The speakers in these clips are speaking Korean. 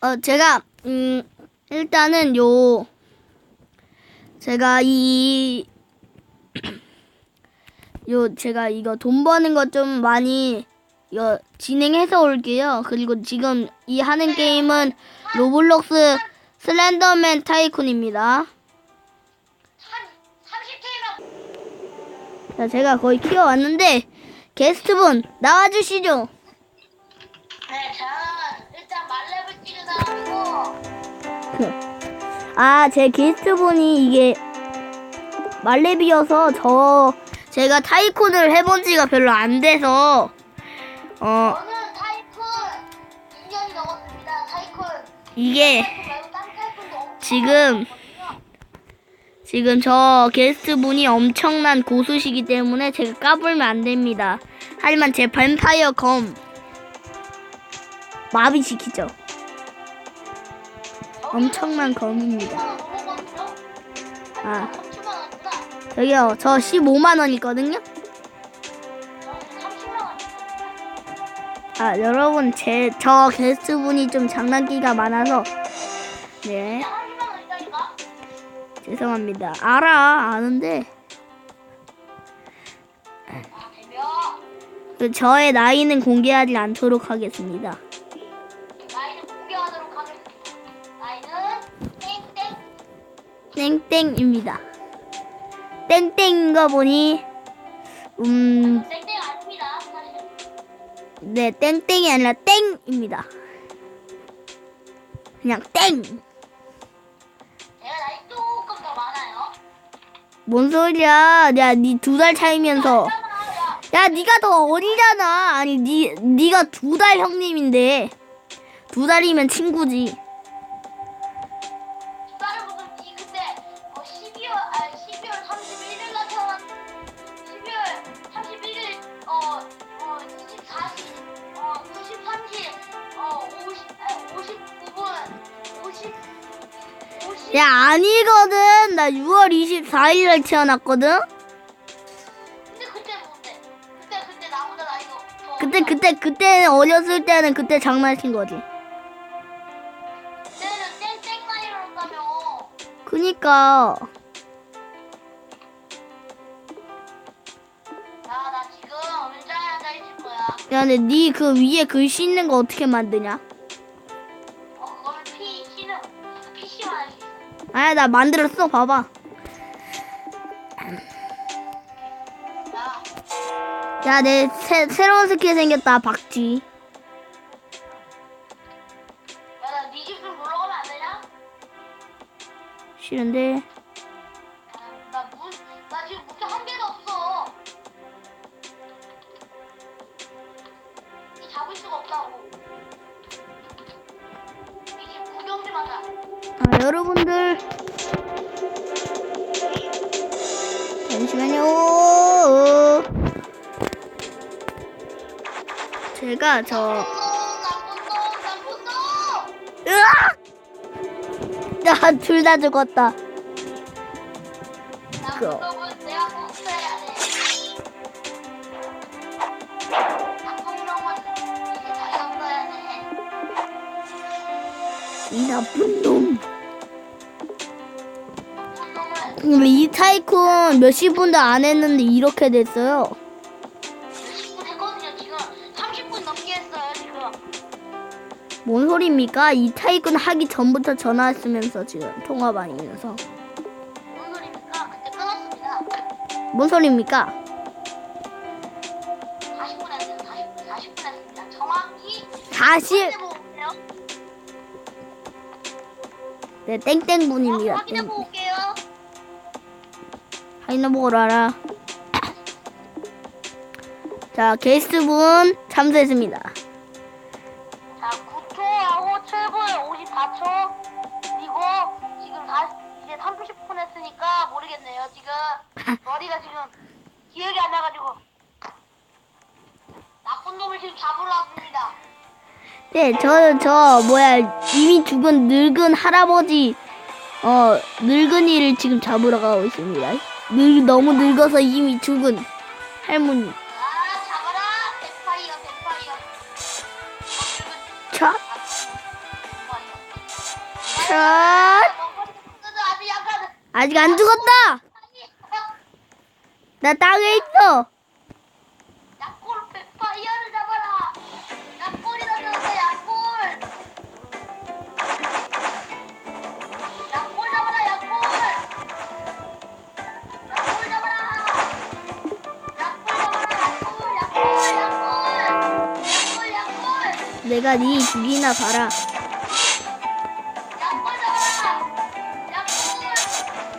어, 제가, 음, 일단은 요, 제가 이, 요, 제가 이거 돈 버는 것 좀 많이, 이거 진행해서 올게요. 그리고 지금 이 하는 게임은 로블록스 슬렌더맨 타이쿤입니다. 한 30K만 자, 제가 거의 키워왔는데, 게스트분, 나와주시죠. 네 저 아, 제 게스트분이 이게 말레비여서 저 제가 타이쿤을 해본 지가 별로 안 돼서 어 저는 타이쿤 2년이 넘었습니다 타이쿤 이게 말고 딴 타이쿤도 엄청 지금 지금 저 게스트분이 엄청난 고수시기 때문에 제가 까불면 안 됩니다. 하지만 제 뱀파이어 검 마비시키죠. 엄청난 검입니다. 30만 원 넘었거든요 아, 30만 원이다 저기요, 저 15만 원이거든요. 저는 30만 원 아, 여러분, 제, 저 게스트분이 좀 장난기가 많아서, 네, 30만 원 있다니까 죄송합니다. 알아, 아는데, 그 저의 나이는 공개하지 않도록 하겠습니다. 땡땡 땡땡입니다. 땡땡인 거 보니, 음, 땡땡 아닙니다 사실 네, 땡땡이 아니라 땡입니다. 그냥 땡! 제가 나이 조금 더 많아요 뭔 소리야? 야, 니 두 달 차이면서. 잠깐만 야 야, 네가 더 어리잖아. 아니, 니 네가 두 달 형님인데 두 달이면 친구지. 31일 날 태어난 12월 31일 어 어 24시 어 23시 어 50, 아, 59분 50 50 야, 아니거든. 나 6월 24일에 태어났거든. 근데 그때 뭔데? 그때 그때 나보다 나이가 더 그때 어리다. 그때 그때 어렸을 때는 그때 장난친 거지. 그때는 땡땡 나이로 했다며 그니까 야 야, 근데 네 그 위에 글씨 있는 거 어떻게 만드냐? 어 PC는 PC만 아야, 나 만들었어. 봐봐. 야 야, 내 새, 새로운 스킬 생겼다. 박쥐. 야, 나 네 집 좀 놀러 가면 안 되냐? 싫은데. 나 문, 나 지금 문한 개도 없어. 이 잡을 수가 없다고. 이집 구경 좀 하자. 아, 여러분들. 잠시만요. 제가 저, 놈! 으악! 야, 둘 다 죽었다. 그- 나쁜 놈. 근데 이 타이쿤 몇십 분도 안 했는데 이렇게 됐어요. 뭔 소리입니까? 이 타이쿤 하기 전부터 전화했으면서 지금 통화가 아니면서. 뭔 소리입니까? 그때 끊었습니다 뭔 소리입니까? 40분 했어요 40분 40분 했습니다 정확히 40, 45 네, 땡땡분입니다. 확인해 땡. 볼게요. 확인해 보고 알아. 자, 게스트분 참수했습니다. 자, 9초 하고 7분 54초. 그리고 지금 다 이제 30분 했으니까 모르겠네요. 지금 머리가 지금 기억이 안 나가지고 나쁜 놈을 지금 잡으러 왔습니다. 네, 저, 저, 뭐야, 이미 죽은 늙은 할아버지, 어, 늙은이를 지금 잡으러 가고 있습니다. 늙, 너무 늙어서 이미 죽은 할머니. 아, 잡아라. 뱀파이어, 뱀파이어. 차? 약간 아직 안 죽었다. 나 땅에 있어. 내가 네 죽이나 봐라.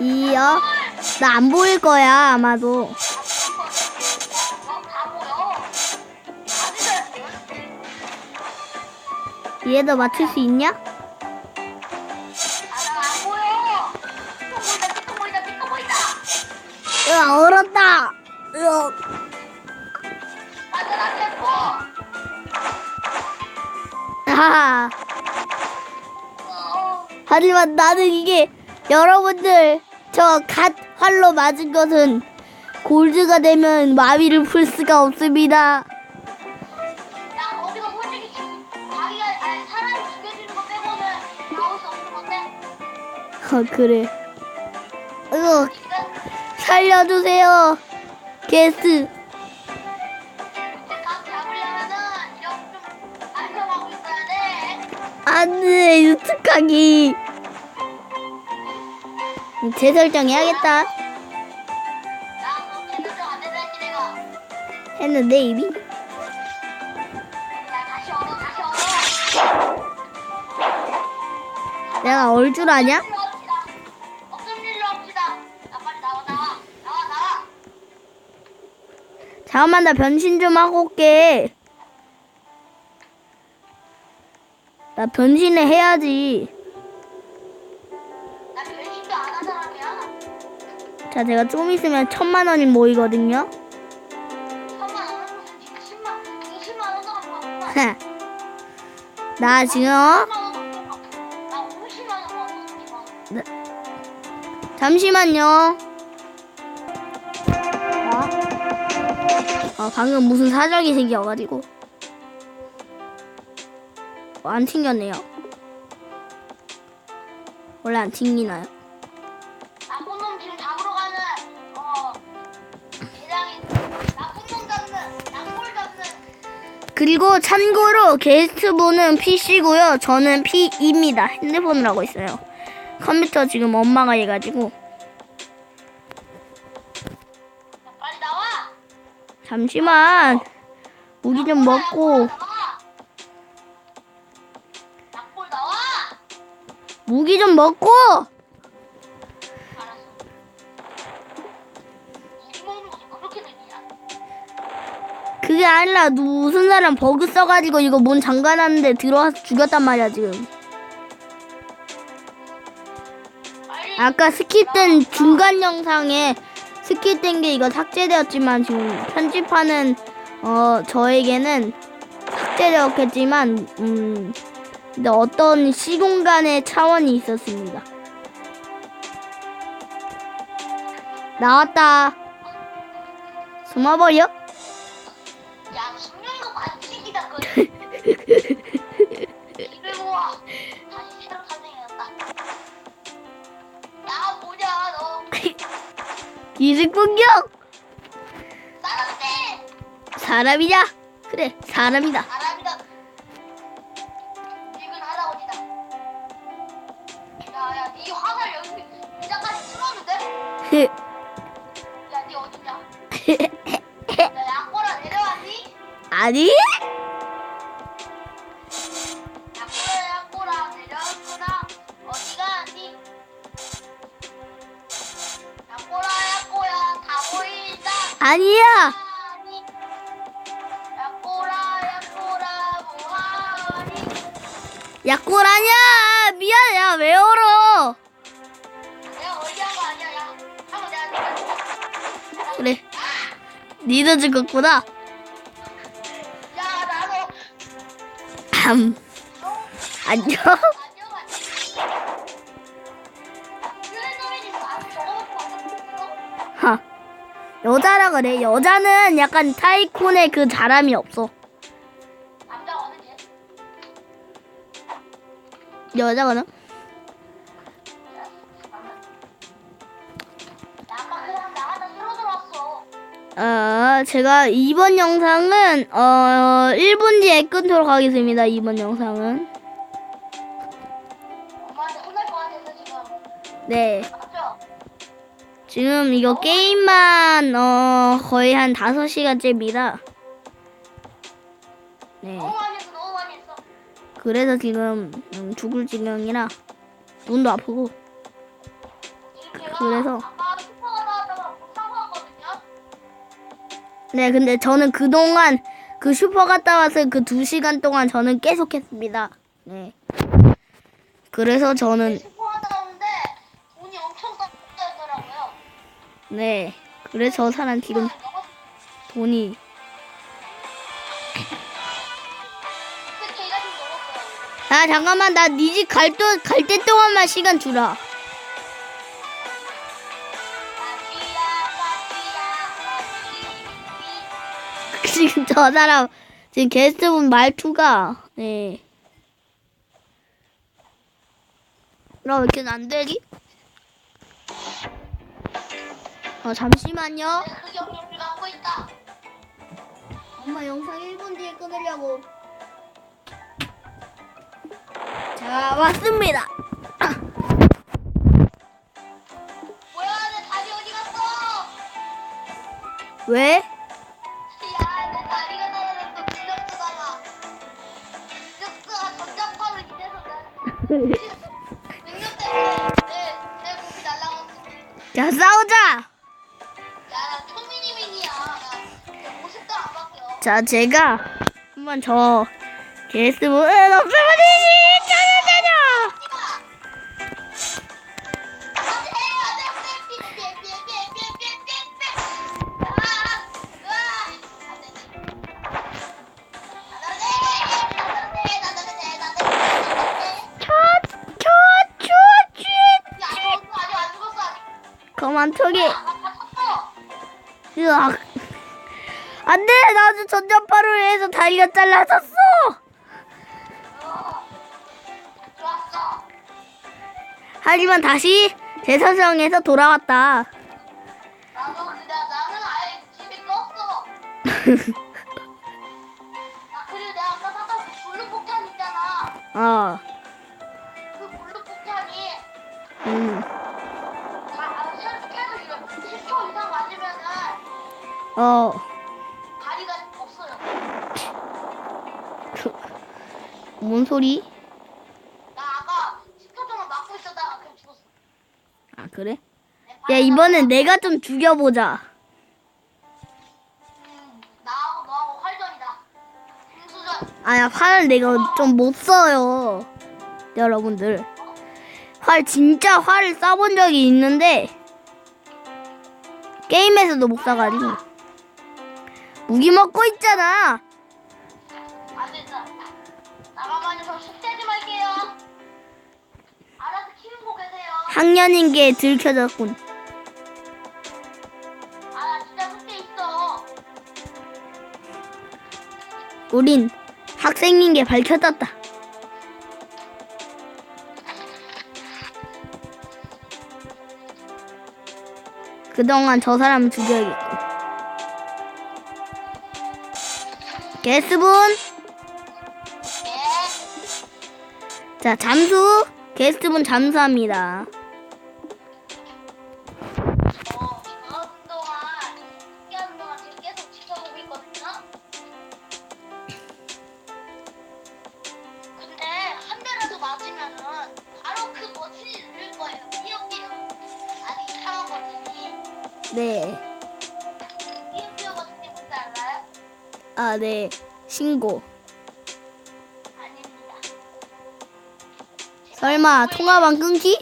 이어. 나 안 보일 거야 아마도. 얘도 맞출 수 있냐? 으아 얼었다. 으아. 하하. 어, 하지만 나는 이게 여러분들 저 갓 활로 맞은 것은 골드가 되면 마비를 풀 수가 없습니다. 야, 어디가 솔직히 지금 자기가 아니, 사람이 죽여주는 거 빼고는 나올 수 없는 건데. 어 그래. 으 살려주세요. 게스트. 유특하기. 재설정해야겠다. 했는데 이미. 내가 얼 줄 아냐? 잠깐만 나 변신 좀 하고 올게. 나 변신을 해야지. 나 변신도 안한 사람이야. 자 제가 좀 있으면 천만 원이 모이거든요. 천만 원은 무슨 20만, 20만 원도 안 받았구나. 나 지금 10만 원, 나 50만 원 받았어, 20만 원. 잠시만요. 어, 방금 무슨 사정이 생겨가지고 어, 안 튕겼네요. 원래 안 튕기나요? 나쁜 놈 지금 잡으러 가는, 어, 대장이, 나쁜 놈 잡는, 약골 잡는, 그리고 참고로 게스트분은 PC고요. 저는 P입니다. 핸드폰을 하고 있어요. 컴퓨터 지금 엄마가 해가지고 야, 빨리 나와! 잠시만 무기 좀 먹고 무기 좀 먹고? 그게 아니라 무슨 사람 버그 써가지고 이거 문 잠가놨는데 들어와서 죽였단 말이야 지금. 아까 스킵된 중간 영상에 스킵된 게 이거 삭제되었지만 지금 편집하는 어 저에게는 삭제되었겠지만 음 근데 어떤 시공간의 차원이 있었습니다. 나왔다. 숨어버려? 야, 그. 모아. 다시 새로 탄생해졌다. 야, 뭐냐, 너. 기습 공격! 사람인데! 사람이냐? 그래 사람이다. 사람 아니? 아니. 뭐하니? 약골 아니야. 미안해. 야, 왜 얼어? 내가 어디한 거 아니야, 야. 한번 내가. 그래. 니도 죽었구나. 음. 안녕. 하. 여자라 그래. 여자는 약간 타이쿤의 그 자람이 없어. 여자거든. 자, 제가 이번 영상은 어 1분 뒤에 끊도록 하겠습니다. 이번 영상은. 엄마한테 혼날 것 같아서 지금. 네. 맞죠? 지금 이거 게임만 어 거의 한 5시간째입니다. 네. 너무 많이 했어, 너무 많이 했어. 그래서 지금 음, 죽을 지경이라 눈도 아프고 지금 제가 그래서? 네 근데 저는 그동안 그 슈퍼 갔다 와서 그 2시간 동안 저는 계속 했습니다. 네. 그래서 저는 슈퍼가 나왔는데 돈이 엄청 깎였더라고요. 네. 그래서 저 사람 지금 돈이. 아 잠깐만 나 네 집갈갈때 동안만 시간 주라. 지금 저 사람 지금 게스트분 말투가 네. 나왜 이렇게 안 되지? 어 잠시만요. 엄마 영상 1분 뒤에 끊으려고. 자 왔습니다. 뭐야, 내 다리 어디 갔어? 왜? 자 제가 한번 저 게스트분 없애버리지 그만 저기 으악 안 돼! 나도 전자파로 해서 다리가 잘라졌어! 하지만 다시 재사정에서 돌아왔다. 어. 그 블루 폭탄이 음. 다 계속 이렇게 10초 이상 맞으면은 어, 뭔 소리? 나 아까 10초 동안 맞고 있었다가 그냥 죽었어. 아, 그래? 내 야, 이번엔 내가 좀 죽여보자. 음, 나하고 너하고 활전이다. 공수전. 아야, 활 내가 좀 못 써요. 여러분들. 활, 진짜 활을 쏴본 적이 있는데, 게임에서도 못 쏴가지고. 무기 먹고 있잖아. 나가만히 저 숙제지 말게요. 알아서 키우고 계세요. 학년인 게 들켜졌군. 아, 나 진짜 숙제 있어. 우린 학생인 게 밝혀졌다. 그동안 저 사람을 죽여야겠고. 게스트분, 자, 잠수. 게스트분 잠수합니다. 네. 알아요? 아, 네. 신고. 설마 통화방 끊기?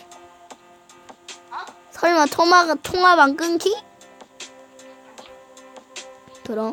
어? 설마 통화가 통화방 끊기? 그럼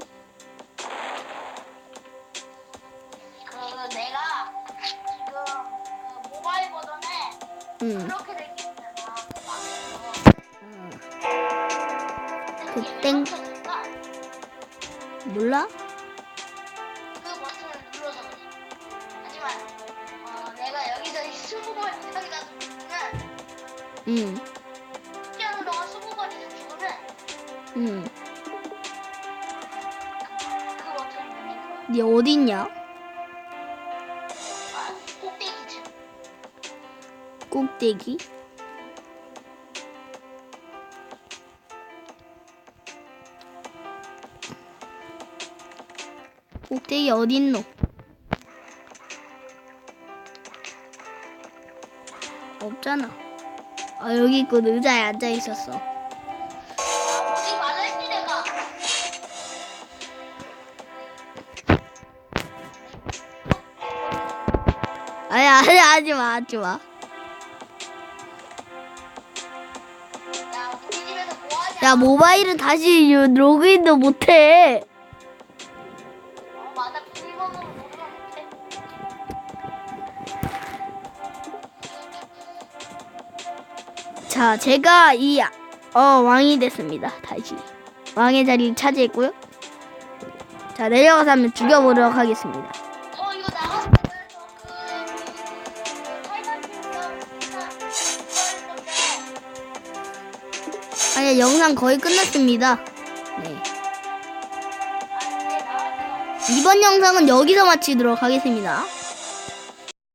응. 피하는 동안 스무 번 이상 죽으면 응. 얘 어딨냐? 아, 꼭대기층. 꼭대기. 꼭대기 어딨노? 없잖아. 아 여기 있고 의자에 앉아 있었어. 아. 아니 아니 하지 마 하지 마. 야 모바일은 다시 로그인도 못해. 자, 제가 이 어, 왕이 됐습니다. 다시 왕의 자리를 차지했고요. 자, 내려가서 한번 죽여보도록 하겠습니다. 이거 때 그. 아니, 영상 거의 끝났습니다. 네. 이번 영상은 여기서 마치도록 하겠습니다.